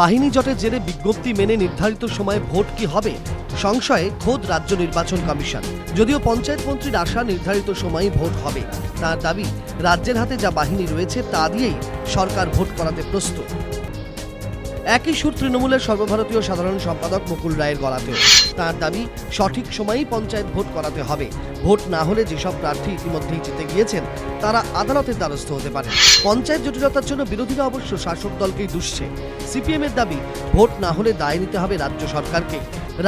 বাহিনী জটের জেরে বিজ্ঞপ্তি মেনে নির্ধারিত সময়ে ভোট কি হবে? সংশয়ে খোদ রাজ্য নির্বাচন কমিশন। যদিও পঞ্চায়েত মন্ত্রীর আশা নির্ধারিত সময়ে ভোট হবে। তার দাবি, রাজ্যের হাতে যা বাহিনী রয়েছে তা দিয়েই সরকার ভোট করাতে প্রস্তুত। একই সুর তৃণমূলের সর্বভারতীয় সাধারণ সম্পাদক মুকুল রায়ের গলাতেও তার দাবি, সঠিক সময়েই পঞ্চায়েত ভোট করাতে হবে। ভোট না হলে যেসব প্রার্থী ইতিমধ্যেই জিতে গিয়েছেন, তারা আদালতের দ্বারস্থ হতে পারে পঞ্চায়েত জটিলতার জন্য বিরোধীরা অবশ্য শাসক দলকেই দুষছে। সিপিএম এর দাবি, ভোট না হলে দায় নিতে হবে রাজ্য সরকারকে।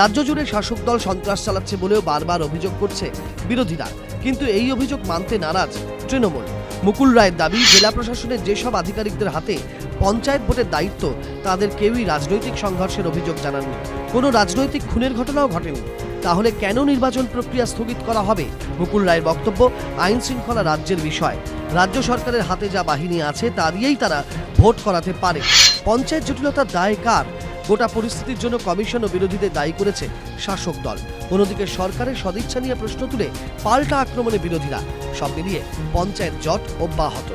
রাজ্য জুড়ে শাসক দল সন্ত্রাস চালাচ্ছে বলেও বারবার অভিযোগ করছে বিরোধীরা। কিন্তু এই অভিযোগ মানতে নারাজ তৃণমূল। মুকুল রায়ের দাবি, জেলা প্রশাসনের যেসব আধিকারিকদের হাতে পঞ্চায়েত ভোটের দায়িত্ব তাদের কেউই রাজনৈতিক সংঘর্ষের অভিযোগ জানাননি। কোনো রাজনৈতিক খুনের ঘটনাও ঘটেনি। তাহলে কেন নির্বাচন প্রক্রিয়া স্থগিত করা হবে? মুকুল রায়ের বক্তব্য আইন শৃঙ্খলা রাজ্যের বিষয়। রাজ্য সরকারের হাতে যা বাহিনী আছে, তা দিয়েই তারা ভোট করাতে পারে। পঞ্চায়েত জটিলতার দায় কার? গোটা পরিস্থিতির জন্য কমিশন ও বিরোধীদের দায়ী করেছে শাসক দল। অন্যদিকে সরকারের সদিচ্ছা নিয়ে প্রশ্ন তুলে পাল্টা আক্রমণে বিরোধীরা। সব মিলিয়ে পঞ্চায়েত জট অব্যাহত।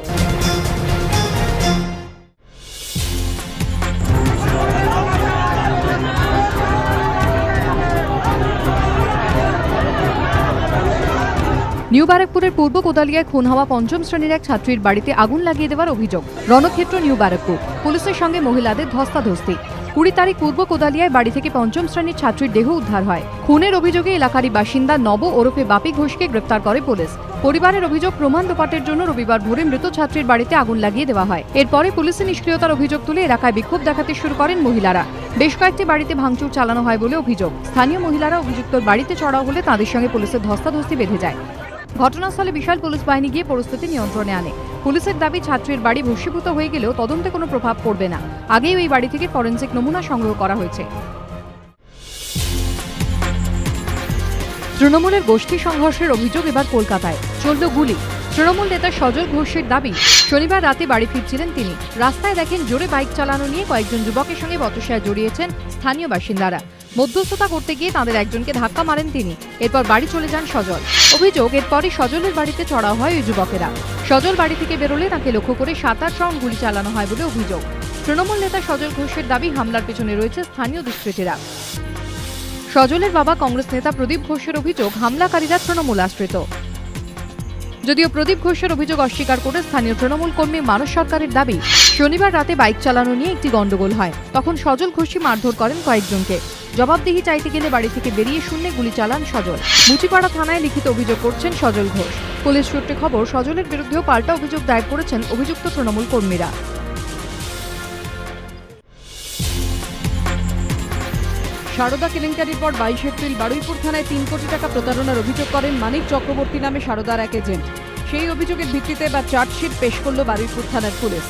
নিউ ব্যারাকপুরের পূর্ব কোদালিয়ায় খুন হওয়া পঞ্চম শ্রেণির এক ছাত্রীর বাড়িতে আগুন লাগিয়ে দেওয়ার অভিযোগ। রণক্ষেত্র, নিউ ব্যারাকপুর। পুলিশের সঙ্গে মহিলাদের ধস্তাধস্তি। কুড়ি তারিখ পূর্ব কোদালিয়ায় বাড়ি থেকে পঞ্চম শ্রেণির ছাত্রীর দেহ উদ্ধার হয়। খুনের অভিযোগে এলাকারই বাসিন্দা নব ওরফে বাপি ঘোষকে গ্রেপ্তার করে পুলিশ। পরিবারের অভিযোগ, প্রমাণ লোপাটের জন্য রবিবার ভোরে মৃত ছাত্রীর বাড়িতে আগুন লাগিয়ে দেওয়া হয়। এরপরে পুলিশের নিষ্ক্রিয়তার অভিযোগ তুলে এলাকায় বিক্ষোভ দেখাতে শুরু করেন মহিলারা। বেশ কয়েকটি বাড়িতে ভাঙচুর চালানো হয় বলে অভিযোগ। স্থানীয় মহিলারা অভিযুক্তর বাড়িতে চড়াও হলে তাদের সঙ্গে পুলিশের ধস্তাধস্তি বেঁধে যায়। ঘটনাস্থলে বিশাল পুলিশ বাহিনী গিয়ে পরিস্থিতি নিয়ন্ত্রণে আনে। পুলিশের দাবি, ছাত্রীর বাড়ি ভস্মীভূত হয়ে গেলেও তদন্তে কোনো প্রভাব পড়বে না। আগেই ওই বাড়ি থেকে ফরেন্সিক নমুনা সংগ্রহ করা হয়েছে। তৃণমূলের গোষ্ঠী সংঘর্ষের অভিযোগ এবার কলকাতায়। চলল গুলি। তৃণমূল নেতা সজল ঘোষের দাবি শনিবার রাতে বাড়ি ফিরছিলেন তিনি। রাস্তায় দেখেন জোরে বাইক চালানো নিয়ে কয়েকজন যুবকের সঙ্গে বতসায় জড়িয়েছেন স্থানীয় বাসিন্দারা। মধ্যস্থতা করতে গিয়ে তাদের একজনকে ধাক্কা মারেন তিনি। এরপর বাড়ি চলে যান সজল। অভিযোগ, এরপরই সজলের বাড়িতে চড়াও হয় ওই যুবকেরা। সজল বাড়ি থেকে বেরোলে তাকে লক্ষ্য করে সাত আট রাউন্ড গুলি চালানো হয় বলে অভিযোগ। তৃণমূল নেতা সজল ঘোষের দাবি, হামলার পেছনে রয়েছে স্থানীয় দুষ্কৃতীরা। সজলের বাবা কংগ্রেস নেতা প্রদীপ ঘোষের অভিযোগ, হামলাকারীরা তৃণমূল আশ্রিত। যদিও প্রদীপ ঘোষের অভিযোগ অস্বীকার করে স্থানীয় তৃণমূল কর্মী মানস সরকারের দাবি, শনিবার রাতে বাইক চালানো নিয়ে একটি গন্ডগোল হয়। তখন সজল ঘোষী মারধর করেন কয়েকজনকে। জবাবদিহি চাইতে গেলে বাড়ি থেকে বেরিয়ে শূন্যে গুলি চালান সজল। মুচিপাড়া থানায় লিখিত অভিযোগ করছেন সজল ঘোষ। পুলিশ সূত্রে খবর, সজলের বিরুদ্ধেও পাল্টা অভিযোগ দায়ের করেছেন অভিযুক্ত তৃণমূল কর্মীরা। সারদা কেলেঙ্কারির পর বাইশ এপ্রিল বারুইপুর থানায় তিন কোটি টাকা প্রতারণার অভিযোগ করেন মানিক চক্রবর্তী নামে সারদার এক এজেন্ট। সেই অভিযোগের ভিত্তিতে বা চার্জশিট পেশ করল বারুইপুর থানার পুলিশ।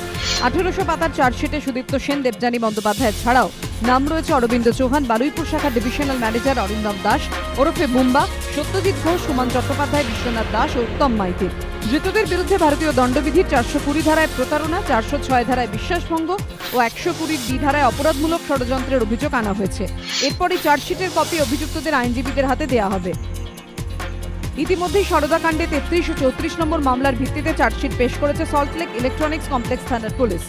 আঠেরোশো পাতার চার্জশিটে সুদীপ্ত সেন, দেবযানী বন্দ্যোপাধ্যায় ছাড়াও নাম রয়েছে অরবিন্দ চৌহান, বারুইপুর শাখা ডিভিশনাল ম্যানেজার অরিন্দম দাস, ওরফে বুম্বা, সত্যজিৎ ঘোষ, সুমন চট্টোপাধ্যায়, বিশ্বনাথ দাস ও উত্তম মাইতির ধৃতদের বিরুদ্ধে ভারতীয় দণ্ডবিধির চারশো কুড়ি ধারায় প্রতারণা, চারশো ছয় ধারায় বিশ্বাসভঙ্গ ও একশো কুড়ির ডি ধারায় অপরাধমূলক ষড়যন্ত্রের অভিযোগ আনা হয়েছে। এরপরই চার্জশিটের কপি অভিযুক্তদের আইনজীবীদের হাতে দেওয়া হবে। ইতিমধ্যেই সরদাকাণ্ডে তেত্রিশ ও চৌত্রিশ নম্বর মামলার ভিত্তিতে চার্জশিট পেশ করেছে সল্টলেক ইলেকট্রনিক্স কমপ্লেক্স থানার পুলিশ।